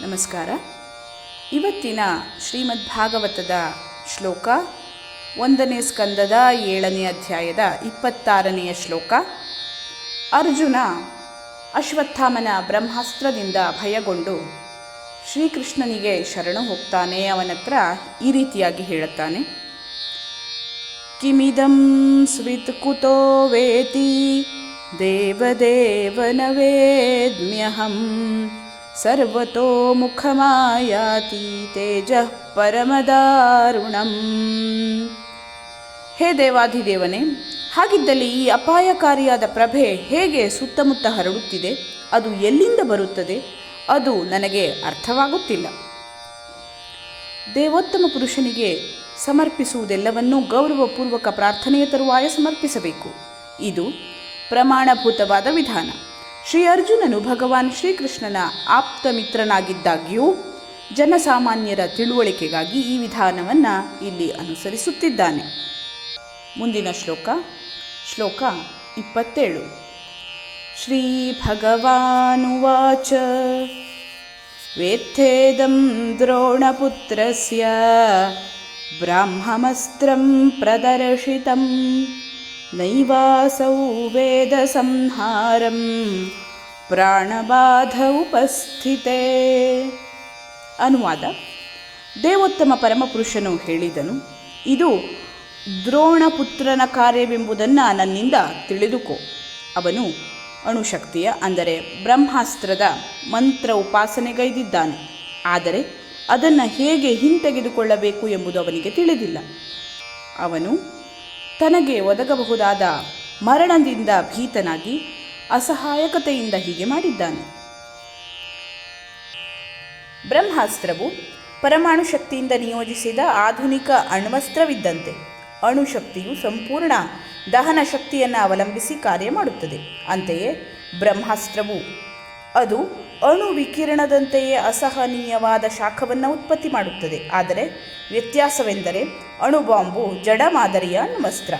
ನಮಸ್ಕಾರ. ಇವತ್ತಿನ ಶ್ರೀಮದ್ ಭಾಗವತದ ಶ್ಲೋಕ ಒಂದನೇ ಸ್ಕಂದದ ಏಳನೇ ಅಧ್ಯಾಯದ ಇಪ್ಪತ್ತಾರನೆಯ ಶ್ಲೋಕ. ಅರ್ಜುನ ಅಶ್ವತ್ಥಾಮನ ಬ್ರಹ್ಮಾಸ್ತ್ರದಿಂದ ಭಯಗೊಂಡು ಶ್ರೀಕೃಷ್ಣನಿಗೆ ಶರಣು ಹೋಗ್ತಾನೆ ಅವನತ್ರ ಈ ರೀತಿಯಾಗಿ ಹೇಳುತ್ತಾನೆ. ಕಿಮಿದಂ ಸ್ವಿತ್ ಕುತೋ ವೇತಿ ದೇವದೇವನ ವೇದ್ಮ್ಯಹಂ ಸರ್ವತೋ ಮುಖಮಾಯಾತಿ ತೇಜ ಪರಮದಾರುಣಂ. ಹೇ ದೇವಾಧಿದೇವನೇ, ಹಾಗಿದ್ದಲ್ಲಿ ಈ ಅಪಾಯಕಾರಿಯಾದ ಪ್ರಭೆ ಹೇಗೆ ಸುತ್ತಮುತ್ತ ಹರಡುತ್ತಿದೆ? ಅದು ಎಲ್ಲಿಂದ ಬರುತ್ತದೆ? ಅದು ನನಗೆ ಅರ್ಥವಾಗುತ್ತಿಲ್ಲ. ದೇವೋತ್ತಮ ಪುರುಷನಿಗೆ ಸಮರ್ಪಿಸುವುದೆಲ್ಲವನ್ನೂ ಗೌರವಪೂರ್ವಕ ಪ್ರಾರ್ಥನೆಯ ತರುವಾಯ ಸಮರ್ಪಿಸಬೇಕು. ಇದು ಪ್ರಮಾಣಭೂತವಾದ ವಿಧಾನ. ಶ್ರೀ ಅರ್ಜುನನು ಭಗವಾನ್ ಶ್ರೀಕೃಷ್ಣನ ಆಪ್ತ ಮಿತ್ರನಾಗಿದ್ದಾಗ್ಯೂ ಜನಸಾಮಾನ್ಯರ ತಿಳುವಳಿಕೆಗಾಗಿ ಈ ವಿಧಾನವನ್ನು ಇಲ್ಲಿ ಅನುಸರಿಸುತ್ತಿದ್ದಾನೆ. ಮುಂದಿನ ಶ್ಲೋಕ ಶ್ಲೋಕ ಇಪ್ಪತ್ತೇಳು. ಶ್ರೀ ಭಗವಾನುವಾಚ ವೇಥೇದಂ ದ್ರೋಣಪುತ್ರಸ್ಯ ಬ್ರಹ್ಮಮಸ್ತ್ರಂ ಪ್ರದರ್ಶಿತಂ. ನೈವಾಸೌ ವೇದ ಸಂಹಾರಂ ಪ್ರಾಣಬಾಧ ಉಪಸ್ಥಿತೆ ಅನುವಾದ ದೇವೋತ್ತಮ ಪರಮಪುರುಷನು ಹೇಳಿದನು, ಇದು ದ್ರೋಣಪುತ್ರನ ಕಾರ್ಯವೆಂಬುದನ್ನು ನನ್ನಿಂದ ತಿಳಿದುಕೋ. ಅವನು, ಅಣುಶಕ್ತಿಯ, ಅಂದರೆ ಬ್ರಹ್ಮಾಸ್ತ್ರದ ಮಂತ್ರ ಉಪಾಸನೆಗೈದಿದ್ದಾನೆ. ಆದರೆ ಅದನ್ನು ಹೇಗೆ ಹಿಂತೆಗೆದುಕೊಳ್ಳಬೇಕು ಎಂಬುದು ಅವನಿಗೆ ತಿಳಿದಿಲ್ಲ. ಅವನು ತನಗೆ ಒದಗಬಹುದಾದ ಮರಣದಿಂದ ಭೀತನಾಗಿ ಅಸಹಾಯಕತೆಯಿಂದ ಹೀಗೆ ಮಾಡಿದ್ದಾನೆ. ಬ್ರಹ್ಮಾಸ್ತ್ರವು ಪರಮಾಣು ಶಕ್ತಿಯಿಂದ ನಿಯೋಜಿಸಿದ ಆಧುನಿಕ ಅಣ್ವಸ್ತ್ರವಿದ್ದಂತೆ ಅಣುಶಕ್ತಿಯು ಸಂಪೂರ್ಣ ದಹನ ಶಕ್ತಿಯನ್ನು ಅವಲಂಬಿಸಿ ಕಾರ್ಯ ಮಾಡುತ್ತದೆ. ಅಂತೆಯೇ ಬ್ರಹ್ಮಾಸ್ತ್ರವು ಅದು ಅಣು ವಿಕಿರಣದಂತೆಯೇ ಅಸಹನೀಯವಾದ ಶಾಖವನ್ನು ಉತ್ಪತ್ತಿ ಮಾಡುತ್ತದೆ. ಆದರೆ ವ್ಯತ್ಯಾಸವೆಂದರೆ ಅಣುಬಾಂಬು ಜಡ ಮಾದರಿಯ ಅಣ್ವಸ್ತ್ರ.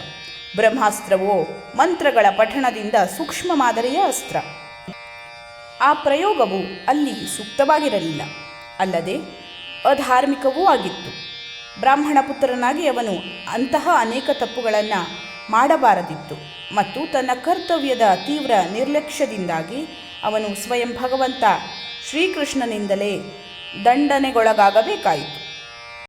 ಬ್ರಹ್ಮಾಸ್ತ್ರವು ಮಂತ್ರಗಳ ಪಠಣದಿಂದ ಸೂಕ್ಷ್ಮ ಮಾದರಿಯ ಅಸ್ತ್ರ. ಆ ಪ್ರಯೋಗವು ಅಲ್ಲಿ ಸೂಕ್ತವಾಗಿರಲಿಲ್ಲ. ಅಲ್ಲದೆ ಅಧಾರ್ಮಿಕವೂ ಆಗಿತ್ತು. ಬ್ರಾಹ್ಮಣ ಪುತ್ರನಾಗಿ ಅವನು ಅಂತಹ ಅನೇಕ ತಪ್ಪುಗಳನ್ನು ಮಾಡಬಾರದಿತ್ತು ಮತ್ತು ತನ್ನ ಕರ್ತವ್ಯದ ತೀವ್ರ ನಿರ್ಲಕ್ಷ್ಯದಿಂದಾಗಿ ಅವನು ಸ್ವಯಂ ಭಗವಂತ ಶ್ರೀಕೃಷ್ಣನಿಂದಲೇ ದಂಡನೆಗೊಳಗಾಗಬೇಕಾಯಿತು.